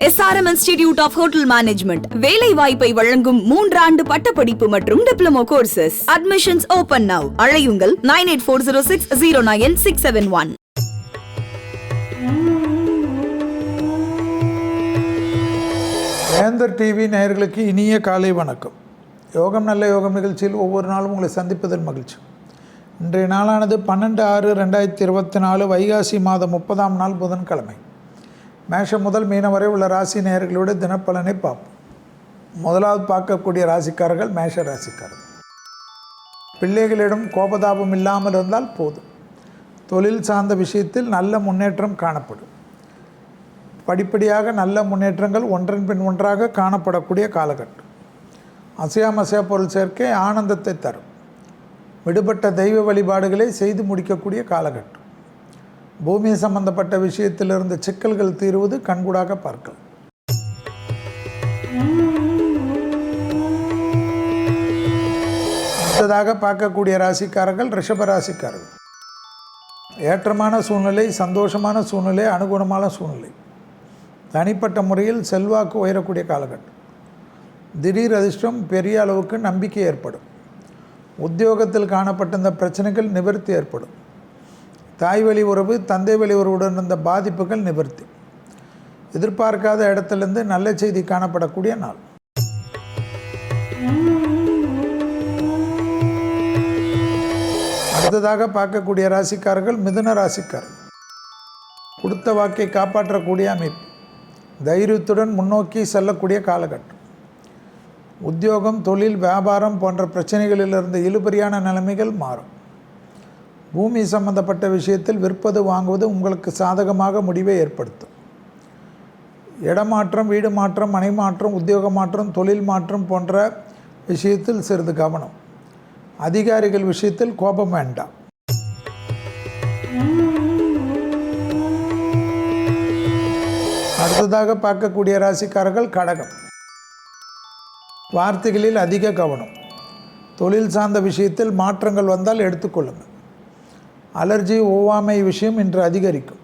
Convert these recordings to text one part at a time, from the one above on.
SRM institute of hotel management வேலை வாய்ப்பை வழங்கும் மூன்றாண்டு பட்டப்படிப்பு மற்றும் diploma courses admissions open now அழையுங்கள் nine eight four zero six zero nine six seven one Vendhar TV நேயர்களுக்கு இனிய காலை வணக்கம். யோகம் நல்ல யோகம் நிகழ்ச்சியில் ஒவ்வொரு நாளும் உங்களை சந்திப்பதன் மகிழ்ச்சி. இன்றைய நாளானது பன்னெண்டு ஆறு ரெண்டாயிரத்தி இருபத்தி நாலு வைகாசி மாதம் முப்பதாம் நாள் புதன்கிழமை. மேஷம் முதல் மீனம் வரை உள்ள ராசி நேயர்களுடைய தினப்பலனை பார்ப்போம். முதலாவது பார்க்கக்கூடிய ராசிக்காரர்கள் மேஷ ராசிக்காரர்கள். பிள்ளைகளிடம் கோபதாபம் இல்லாமல் இருந்தால் போதும். தொழில் சார்ந்த விஷயத்தில் நல்ல முன்னேற்றம் காணப்படும். படிப்படியாக நல்ல முன்னேற்றங்கள் ஒன்றன் பின் ஒன்றாக காணப்படக்கூடிய காலகட்டம். அசையாமசையா பொருள் சேர்க்கை ஆனந்தத்தை தரும். விடுபட்ட தெய்வ வழிபாடுகளை செய்து முடிக்கக்கூடிய காலகட்டம். பூமி சம்பந்தப்பட்ட விஷயத்தில் இருந்த சிக்கல்கள் தீருவது கண்கூடாக பார்க்கலாம். அடுத்ததாக பார்க்கக்கூடிய ராசிக்காரர்கள் ரிஷப ராசிக்காரர்கள். ஏற்றமான சூழ்நிலை சந்தோஷமான சூழ்நிலை அனுகுணமான சூழ்நிலை. தனிப்பட்ட முறையில் செல்வாக்கு உயரக்கூடிய காலகட்டம். திடீர் அதிர்ஷ்டம் பெரிய அளவுக்கு நம்பிக்கை ஏற்படும். உத்தியோகத்தில் காணப்பட்ட இந்த பிரச்சனைகள் நிவர்த்தி ஏற்படும். தாய் வழி உறவு தந்தை வழி உறவுடன் இருந்த பாதிப்புகள் நிவர்த்தி. எதிர்பார்க்காத இடத்திலிருந்து நல்ல செய்தி காணப்படக்கூடிய நாள். அடுத்ததாக பார்க்கக்கூடிய ராசிக்காரர்கள் மிதுன ராசிக்காரர்கள். கொடுத்த வாக்கை காப்பாற்றக்கூடிய அமைப்பு. தைரியத்துடன் முன்னோக்கி செல்லக்கூடிய காலகட்டம். உத்தியோகம் தொழில் வியாபாரம் போன்ற பிரச்சனைகளிலிருந்து இழுபறியான நிலைமைகள் மாறும். பூமி சம்பந்தப்பட்ட விஷயத்தில் விற்பது வாங்குவது உங்களுக்கு சாதகமாக முடிவை ஏற்படுத்தும். இடமாற்றம் வீடு மாற்றம் மனை மாற்றம் உத்தியோக மாற்றம் தொழில் மாற்றம் போன்ற விஷயத்தில் சிறிது கவனம். அதிகாரிகள் விஷயத்தில் கோபம் வேண்டாம். அடுத்ததாக பார்க்கக்கூடிய ராசிக்காரர்கள் கடகம். வார்த்தைகளில் அதிக கவனம். தொழில் சார்ந்த விஷயத்தில் மாற்றங்கள் வந்தால் எடுத்துக்கொள்ளுங்கள் அலர்ஜி ஒவ்வாமை விஷயம் இன்று அதிகரிக்கும்.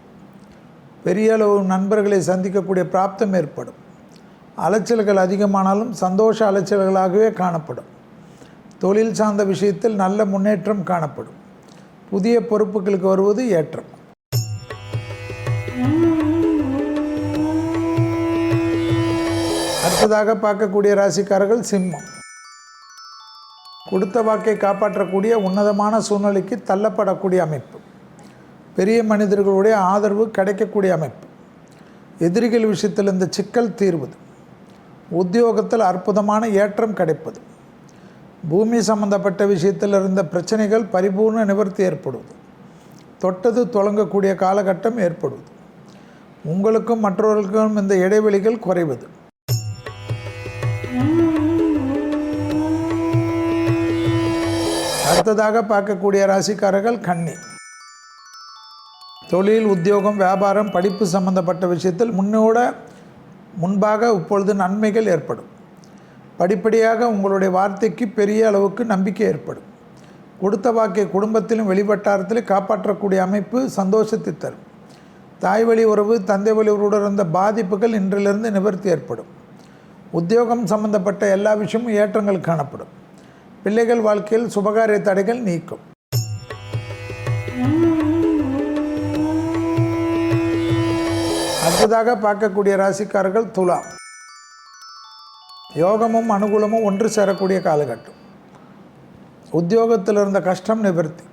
பெரிய அளவு நண்பர்களை சந்திக்கக்கூடிய பிராப்தம் ஏற்படும். அலைச்சல்கள் அதிகமானாலும் சந்தோஷ அலைச்சல்களாகவே காணப்படும். தொழில் சார்ந்த விஷயத்தில் நல்ல முன்னேற்றம் காணப்படும். புதிய பொறுப்புகளுக்கு வருவது ஏற்றம். அடுத்ததாக பார்க்கக்கூடிய ராசிக்காரர்கள் சிம்மம். கொடுத்த வாக்கை காப்பாற்றக்கூடிய உன்னதமான சூழ்நிலைக்கு தள்ளப்படக்கூடிய அமைப்பு. பெரிய மனிதர்களுடைய ஆதரவு கிடைக்கக்கூடிய அமைப்பு. எதிரிகள் விஷயத்தில் இந்த சிக்கல் தீர்வது. உத்தியோகத்தில் அற்புதமான ஏற்றம் கிடைப்பது. பூமி சம்பந்தப்பட்ட விஷயத்தில் இருந்த பிரச்சனைகள் பரிபூர்ண நிவர்த்தி ஏற்படுவது. தொட்டது தொடங்கக்கூடிய காலகட்டம் ஏற்படுவது. உங்களுக்கும் மற்றவர்களுக்கும் இந்த இடைவெளிகள் குறைவது. அடுத்ததாக பார்க்கக்கூடிய ராசிக்காரர்கள் கன்னி. தொழில் உத்தியோகம் வியாபாரம் படிப்பு சம்பந்தப்பட்ட விஷயத்தில் முன்னோட முன்பாக இப்பொழுது நன்மைகள் ஏற்படும். படிப்படியாக உங்களுடைய வார்த்தைக்கு பெரிய அளவுக்கு நம்பிக்கை ஏற்படும். கொடுத்த வாக்கை குடும்பத்திலும் வெளிவட்டாரத்திலும் காப்பாற்றக்கூடிய அமைப்பு சந்தோஷத்தை தரும். தாய் வழி உறவு தந்தை வழி உறவுடன் இருந்த பாதிப்புகள் இன்றிலிருந்து நிவர்த்தி ஏற்படும். உத்தியோகம் சம்பந்தப்பட்ட எல்லா விஷயமும் ஏற்றங்கள் காணப்படும். பிள்ளைகள் வாழ்க்கையில் சுபகாரிய தடைகள் நீக்கும். அடுத்ததாக பார்க்கக்கூடிய ராசிக்காரர்கள் துலாம். யோகமும் அனுகூலமும் ஒன்று சேரக்கூடிய காலகட்டம். உத்தியோகத்தில் இருந்த கஷ்டம் நிவர்த்தி.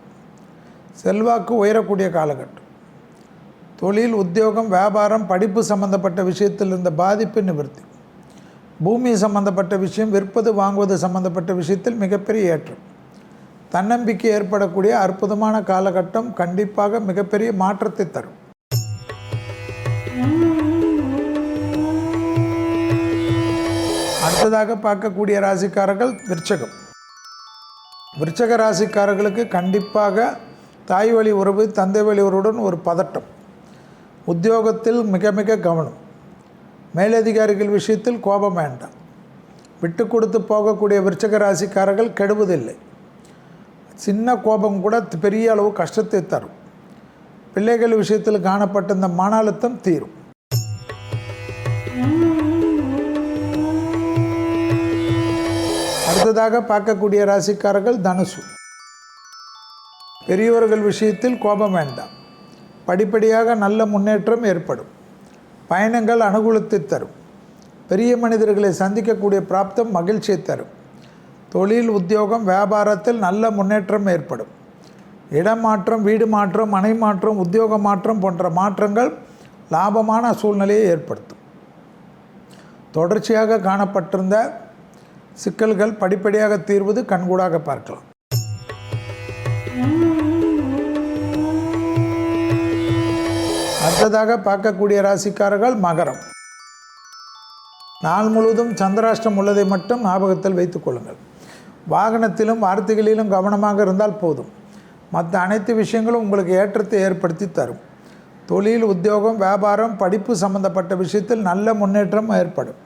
செல்வாக்கு உயரக்கூடிய காலகட்டம். தொழில் உத்தியோகம் வியாபாரம் படிப்பு சம்பந்தப்பட்ட விஷயத்தில் இருந்த பாதிப்பு நிவர்த்தி. பூமி சம்பந்தப்பட்ட விஷயம் விற்பது வாங்குவது சம்பந்தப்பட்ட விஷயத்தில் மிகப்பெரிய ஏற்றம். தன்னம்பிக்கை ஏற்படக்கூடிய அற்புதமான காலகட்டம் கண்டிப்பாக மிகப்பெரிய மாற்றத்தை தரும். அடுத்ததாக பார்க்கக்கூடிய ராசிக்காரர்கள் விருச்சகம். விருச்சக ராசிக்காரர்களுக்கு கண்டிப்பாக தாய் வழி உறவு தந்தை வழி உறவுடன் ஒரு பதட்டம். உத்தியோகத்தில் மிக மிக கவனம். மேலதிகாரிகள் விஷயத்தில் கோபம் வேண்டாம். விட்டு கொடுத்து போகக்கூடிய விருச்சக ராசிக்காரர்கள் கெடுவதில்லை. சின்ன கோபம் கூட பெரிய அளவு கஷ்டத்தை தரும். பிள்ளைகள் விஷயத்தில் காணப்பட்ட இந்த மன அழுத்தம் தீரும். அடுத்ததாக பார்க்கக்கூடிய ராசிக்காரர்கள் தனுசு. பெரியவர்கள் விஷயத்தில் கோபம் வேண்டாம். படிப்படியாக நல்ல முன்னேற்றம் ஏற்படும். பயணங்கள் அனுகூலத்தை தரும். பெரிய மனிதர்களை சந்திக்கக்கூடிய பிராப்தம் மகிழ்ச்சியை தரும். தொழில் உத்தியோகம் வியாபாரத்தில் நல்ல முன்னேற்றம் ஏற்படும். இடமாற்றம் வீடு மாற்றம் மனை மாற்றம் உத்தியோக மாற்றம் போன்ற மாற்றங்கள் லாபமான சூழ்நிலையை ஏற்படுத்தும். தொடர்ச்சியாக காணப்பட்டிருந்த சிக்கல்கள் படிப்படியாக தீர்வது கண்கூடாக பார்க்கலாம். அடுத்ததாக பார்க்கக்கூடிய ராசிக்காரர்கள் மகரம். நாள் முழுவதும் சந்திராஷ்டம் உள்ளதை மட்டும் ஞாபகத்தில் வைத்துக் கொள்ளுங்கள். வாகனத்திலும் வார்த்தைகளிலும் கவனமாக இருந்தால் போதும். மற்ற அனைத்து விஷயங்களும் உங்களுக்கு ஏற்றத்தை ஏற்படுத்தி தரும். தொழில் உத்தியோகம் வியாபாரம் படிப்பு சம்பந்தப்பட்ட விஷயத்தில் நல்ல முன்னேற்றம் ஏற்படும்.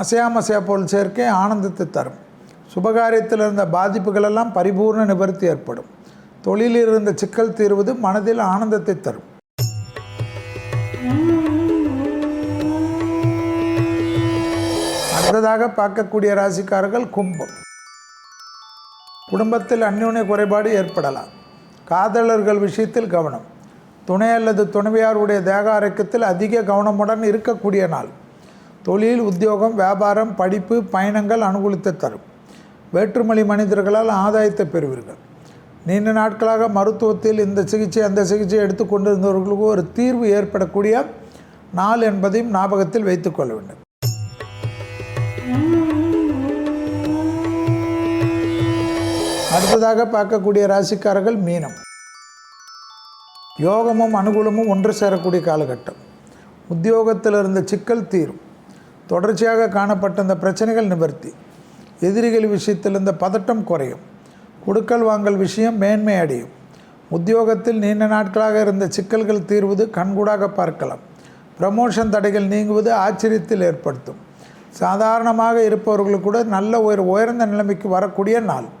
அசையாமசையா பொருள் சேர்க்கை ஆனந்தத்தை தரும். சுபகாரியத்தில் இருந்த பாதிப்புகளெல்லாம் பரிபூர்ண நிவர்த்தி ஏற்படும். தொழிலில் இருந்த சிக்கல் தீர்வது மனதில் ஆனந்தத்தை தரும். அடுத்ததாக பார்க்கக்கூடிய ராசிக்காரர்கள் கும்பம். குடும்பத்தில் அந்யோன்ய குறைபாடு ஏற்படலாம். காதலர்கள் விஷயத்தில் கவனம். துணை அல்லது துணைவியாருடைய தேக ஆரோக்கியத்தில் அதிக கவனமுடன் இருக்கக்கூடிய நாள். தொழில் உத்தியோகம் வியாபாரம் படிப்பு பயணங்கள் அனுகூலித்து தரும். வேற்றுமொழி மனிதர்களால் ஆதாயத்தை பெறுவீர்கள். நீண்ட நாட்களாக மருத்துவத்தில் இந்த சிகிச்சை அந்த சிகிச்சை எடுத்துக்கொண்டிருந்தவர்களுக்கு ஒரு தீர்வு ஏற்படக்கூடிய நாள் என்பதையும் ஞாபகத்தில் வைத்துக்கொள்ள வேண்டும். அடுத்ததாக பார்க்கக்கூடிய ராசிக்காரர்கள் மீனம். யோகமும் அனுகூலமும் ஒன்று சேரக்கூடிய காலகட்டம். உத்தியோகத்தில் இருந்த சிக்கல் தீரும். தொடர்ச்சியாக காணப்பட்ட இந்த பிரச்சனைகள் நிவர்த்தி. எதிரிகள் விஷயத்தில் இருந்த பதட்டம் குறையும். கொடுக்கல் வாங்கல் விஷயம் மேன்மை அடையும். உத்தியோகத்தில் நீண்ட நாட்களாக இருந்த சிக்கல்கள் தீர்வது கண்கூடாக பார்க்கலாம். ப்ரமோஷன் தடைகள் நீங்குவது ஆச்சரியத்தில் ஏற்படுத்தும். சாதாரணமாக இருப்பவர்களுக்கு கூட நல்ல ஒரு உயர்ந்த நிலைமைக்கு வரக்கூடிய நாள்.